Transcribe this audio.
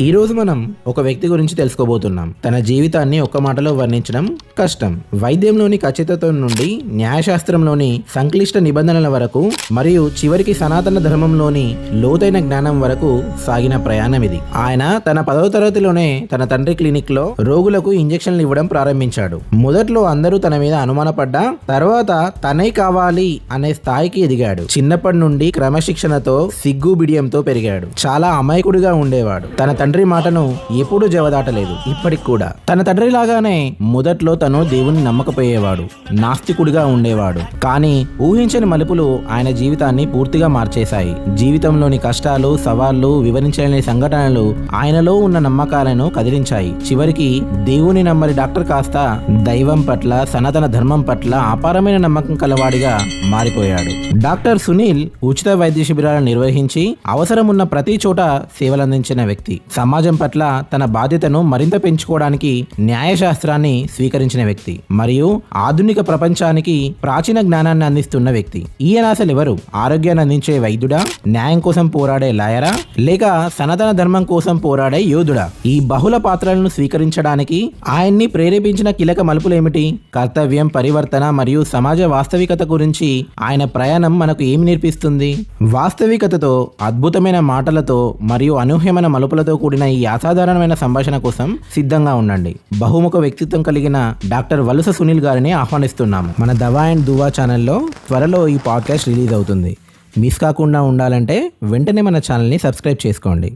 ఈ రోజు మనం ఒక వ్యక్తి గురించి తెలుసుకోబోతున్నాం. తన జీవితాన్ని ఒక్క మాటలో వర్ణించడం కష్టం. వైద్యంలోని ఖచ్చితత్వం నుండి న్యాయశాస్త్రంలోని సంక్లిష్ట నిబంధనల వరకు మరియు చివరికి సనాతన ధర్మంలోని లోతైన జ్ఞానం వరకు సాగిన ప్రయాణం ఇది. ఆయన తన పదవ తరగతిలోనే తన తండ్రి క్లినిక్లో రోగులకు ఇంజెక్షన్లు ఇవ్వడం ప్రారంభించాడు. మొదట్లో అందరూ తన మీద అనుమానపడ్డా తర్వాత తనే కావాలి అనే స్థాయికి ఎదిగాడు. చిన్నప్పటి నుండి క్రమశిక్షణతో సిగ్గు బిడియంతో పెరిగాడు. చాలా అమాయకుడిగా ఉండేవాడు. తన తండ్రి మాటను ఎప్పుడూ జవదాటలేదు. ఇప్పటికి కూడా. తన తండ్రి లాగానే మొదట్లో తను దేవుని నమ్మకపోయేవాడు. నాస్తికుడిగా ఉండేవాడు. కానీ ఊహించని మలుపులు ఆయన జీవితాన్ని పూర్తిగా మార్చేశాయి. జీవితంలోని కష్టాలు సవాళ్ళు వివరించలేని సంఘటనలు ఆయనలో ఉన్న నమ్మకాలను కదిలించాయి. చివరికి దేవుని నమ్మని డాక్టర్ కాస్త దైవం పట్ల సనాతన ధర్మం పట్ల అపారమైన నమ్మకం కలవాడిగా మారిపోయాడు. డాక్టర్ సునీల్ ఉచిత వైద్య శిబిరాలను నిర్వహించి అవసరం ఉన్న ప్రతి చోట సేవలందించిన వ్యక్తి. సమాజం పట్ల తన బాధ్యతను మరింత పెంచుకోవడానికి న్యాయశాస్త్రాన్ని స్వీకరించిన వ్యక్తి మరియు ఆధునిక ప్రపంచానికి ప్రాచీన జ్ఞానాన్ని అందిస్తున్న వ్యక్తి. ఈయన అసలు ఎవరు? ఆరోగ్యాన్ని అందించే వైద్యుడా? న్యాయం కోసం పోరాడే లాయరా? లేక సనాతన ధర్మం కోసం పోరాడే యోధుడా? ఈ బహుళ పాత్రలను స్వీకరించడానికి ఆయన్ని ప్రేరేపించిన కీలక మలుపులేమిటి? కర్తవ్యం పరివర్తన మరియు సమాజ వాస్తవికత గురించి ఆయన ప్రయాణం మనకు ఏమి నేర్పిస్తుంది? వాస్తవికతతో అద్భుతమైన మాటలతో మరియు అనూహ్యమైన మలుపులతో కూడిన ఈ అసాధారణమైన సంభాషణ కోసం సిద్ధంగా ఉండండి. బహుముఖ వ్యక్తిత్వం కలిగిన డాక్టర్ వలస సునీల్ గారిని ఆహ్వానిస్తున్నాము. మన దవా అండ్ దువా ఛానల్లో త్వరలో ఈ పాడ్కాస్ట్ రిలీజ్ అవుతుంది. మిస్ కాకుండా ఉండాలంటే వెంటనే మన ఛానల్ని సబ్స్క్రైబ్ చేసుకోండి.